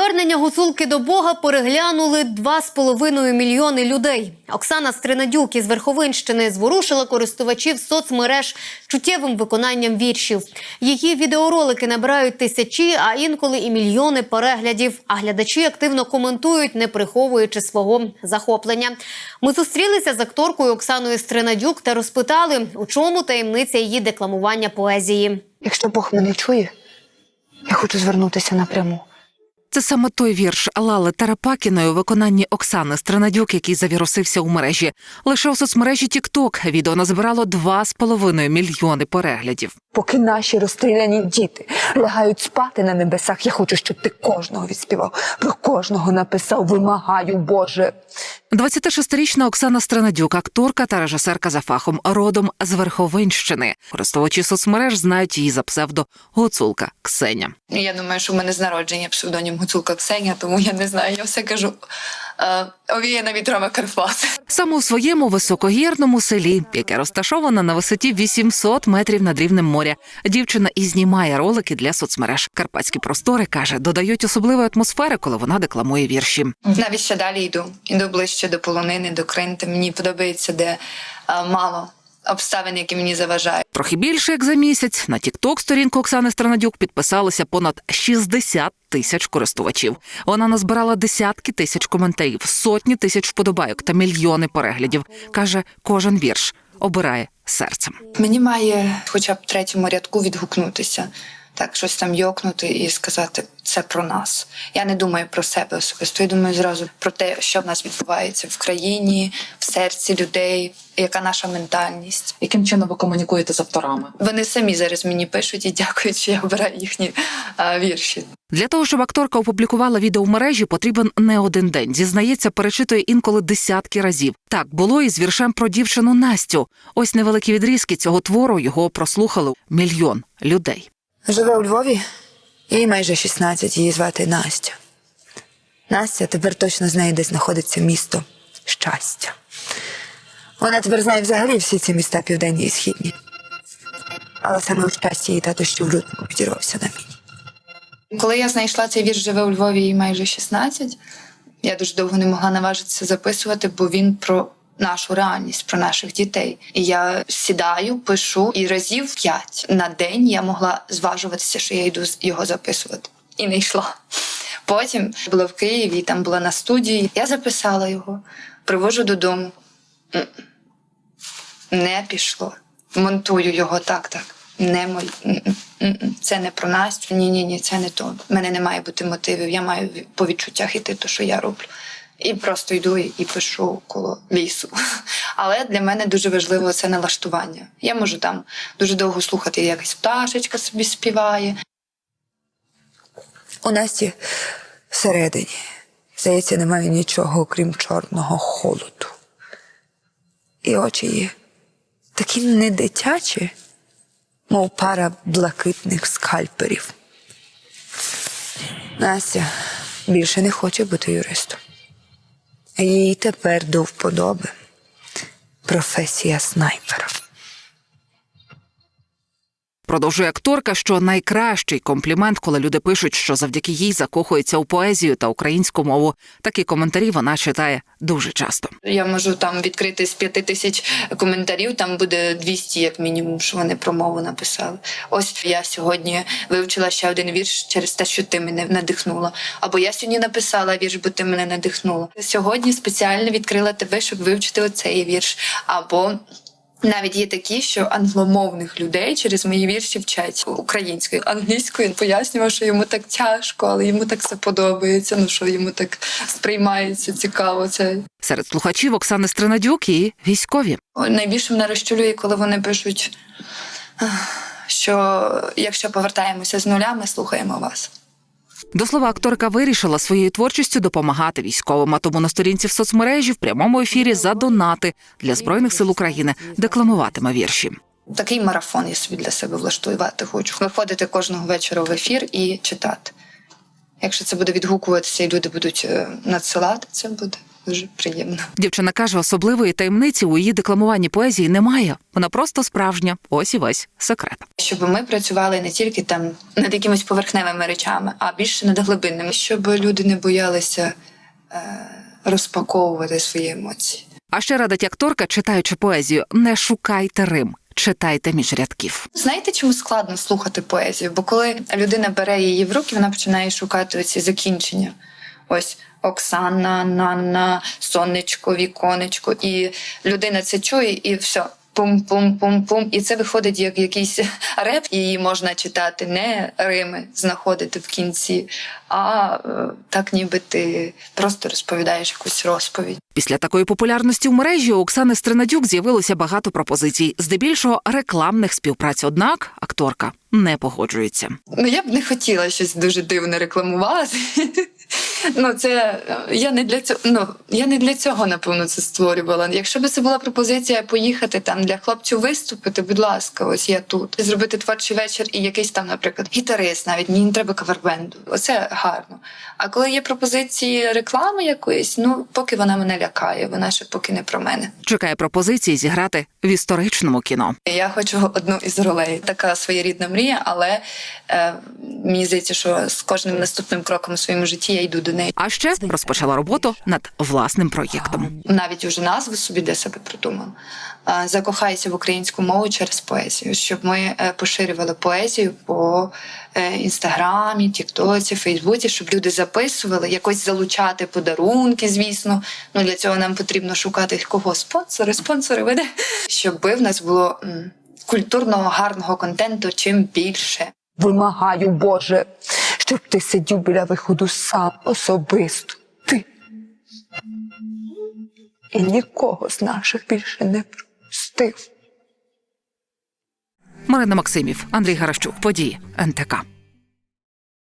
Звернення гуцулки до Бога переглянули 2,5 мільйони людей. Оксана Стринадюк із Верховинщини зворушила користувачів соцмереж чуттєвим виконанням віршів. Її відеоролики набирають тисячі, а інколи і мільйони переглядів. А глядачі активно коментують, не приховуючи свого захоплення. Ми зустрілися з акторкою Оксаною Стринадюк та розпитали, у чому таємниця її декламування поезії. Якщо Бог мене чує, я хочу звернутися напряму. Це саме той вірш Лали Тарапакіної у виконанні Оксани Странадюк, який завірусився у мережі. Лише у соцмережі TikTok відео назбирало 2,5 мільйони переглядів. Поки наші розстріляні діти лягають спати на небесах, я хочу, щоб ти кожного відспівав, про кожного написав, вимагаю, Боже. 26-річна Оксана Странадюк, акторка та режисерка за фахом, родом з Верховинщини. Користувачі соцмереж знають її за псевдо Гуцулка Ксеня. Я думаю, що в мене з народження псевдонім Гуцулка Ксеня, тому я не знаю. Я все кажу овіяна вітрами Карпат. Саме у своєму високогірному селі, яке розташоване на висоті 800 метрів над рівнем моря, дівчина і знімає ролики для соцмереж. Карпатські простори каже, додають особливої атмосфери, коли вона декламує вірші. Навіть ще далі йду. Іду ближче до полонини, до Кринти. Мені подобається, де е, мало обставин, які мені заважають. Трохи більше як за місяць на тікток сторінку Оксани Странадюк підписалися понад 60 тисяч користувачів. Вона назбирала десятки тисяч коментарів, сотні тисяч вподобайок та мільйони переглядів. каже, кожен вірш обирає серцем. Мені має хоча б третьому рядку відгукнутися. Так, щось там йокнути і сказати це про нас. Я не думаю про себе особисто. Я думаю зразу про те, що в нас відбувається в країні, в серці людей, яка наша ментальність. Яким чином ви комунікуєте з авторами? Вони самі зараз мені пишуть і дякують, що я обираю їхні а, вірші. Для того, щоб акторка опублікувала відео в мережі, потрібен не один день. Зізнається, перечитує інколи десятки разів. Так було і з віршем про дівчину Настю. Ось невеликі відрізки цього твору його прослухали мільйон людей. Живе у Львові, їй майже 16, її звати Настя. Настя тепер точно знає, де знаходиться місто щастя. Вона тепер знає взагалі всі ці міста південні і східні. Але саме у щасті її тато ще в лютому підірвався на міні. Коли я знайшла цей вірш живе у Львові їй майже 16, я дуже довго не могла наважитися записувати, бо він про нашу реальність, про наших дітей. І я сідаю, пишу, і разів п'ять на день я могла зважуватися, що я йду його записувати. І не йшла. Потім була в Києві, там була на студії. Я записала його, привожу додому. Не пішло. Монтую його так, так. Не м-м. Це не про Настю. Ні, ні, ні, це не то. У мене не має бути мотивів. Я маю по відчуттях іти, то що я роблю. І просто йду і пишу коло лісу. Але для мене дуже важливо це налаштування. Я можу там дуже довго слухати, якась пташечка собі співає. У Насті всередині, здається, немає нічого, окрім чорного холоду. І очі її такі не дитячі, мов пара блакитних скальперів. Настя більше не хоче бути юристом. Їй тепер до вподоби професія снайпера. Продовжує акторка, що найкращий комплімент, коли люди пишуть, що завдяки їй закохуються у поезію та українську мову. Такі коментарі вона читає дуже часто. Я можу там відкрити з п'яти тисяч коментарів, там буде 200 як мінімум, що вони про мову написали. Ось я сьогодні вивчила ще один вірш через те, що ти мене надихнула. Або я сьогодні написала вірш, бо ти мене надихнула. Сьогодні спеціально відкрила тебе, щоб вивчити оцей вірш. Або навіть є такі, що англомовних людей через мої вірші вчать українською, англійською. Він пояснював, що йому так тяжко, але йому так все подобається. Ну що йому так сприймається цікаво. Це Серед слухачів Оксани Стринадюк і військові. найбільше мене розчулює, коли вони пишуть, що якщо повертаємося з нуля, ми слухаємо вас. До слова, акторка вирішила своєю творчістю допомагати військовим. А тому на сторінці в соцмережі в прямому ефірі за донати для збройних сил України декламуватиме вірші. Такий марафон я собі для себе влаштувати хочу. Виходити кожного вечора в ефір і читати. Якщо це буде відгукуватися, і люди будуть е, надсилати, це буде дуже приємно. Дівчина каже, особливої таємниці у її декламуванні поезії немає. Вона просто справжня. Ось і весь секрет. Щоб ми працювали не тільки там над якимись поверхневими речами, а більше над глибинними, щоб люди не боялися е, розпаковувати свої емоції. А ще радить акторка, читаючи поезію, не шукайте рим, читайте між рядків. Знаєте, чому складно слухати поезію? Бо коли людина бере її в руки, вона починає шукати оці закінчення. Ось Оксана, Нанна, сонечко, віконечко. І людина це чує, і все. Пум-пум-пум-пум. І це виходить як якийсь реп, її можна читати не рими, знаходити в кінці, а е, так, ніби ти просто розповідаєш якусь розповідь. Після такої популярності в мережі у Оксани Стринадюк з'явилося багато пропозицій, здебільшого рекламних співпраць. Однак акторка не погоджується. Ну, я б не хотіла щось дуже дивне рекламувати. Ну, це е, я не для цього. Ну я не для цього напевно це створювала. Якщо б це була пропозиція поїхати там для хлопців виступити, будь ласка, ось я тут. Зробити творчий вечір і якийсь там, наприклад, гітарист, навіть мені не треба кавербенду. Оце гарно. А коли є пропозиції реклами якоїсь, ну поки вона мене лякає, вона ще поки не про мене. Чекає пропозиції зіграти в історичному кіно. Я хочу одну із ролей. Така своєрідна мрія, але е, мені здається, що з кожним наступним кроком у своєму житті я йду до неї. А ще розпочала роботу над власним проєктом. Навіть уже назву собі для себе придумала. Закохайся в українську мову через поезію, щоб ми е, поширювали поезію по е, інстаграмі, Тіктоці, Фейсбуці, щоб люди записували, якось залучати подарунки, звісно. Ну для цього нам потрібно шукати кого спонсори, спонсори веде, щоб в нас було культурного гарного контенту чим більше. Вимагаю, Боже, щоб ти сидів біля виходу сам особисто. Ти. І нікого з наших більше не пропустив. Марина Максимів, Андрій Гаращук, події НТК.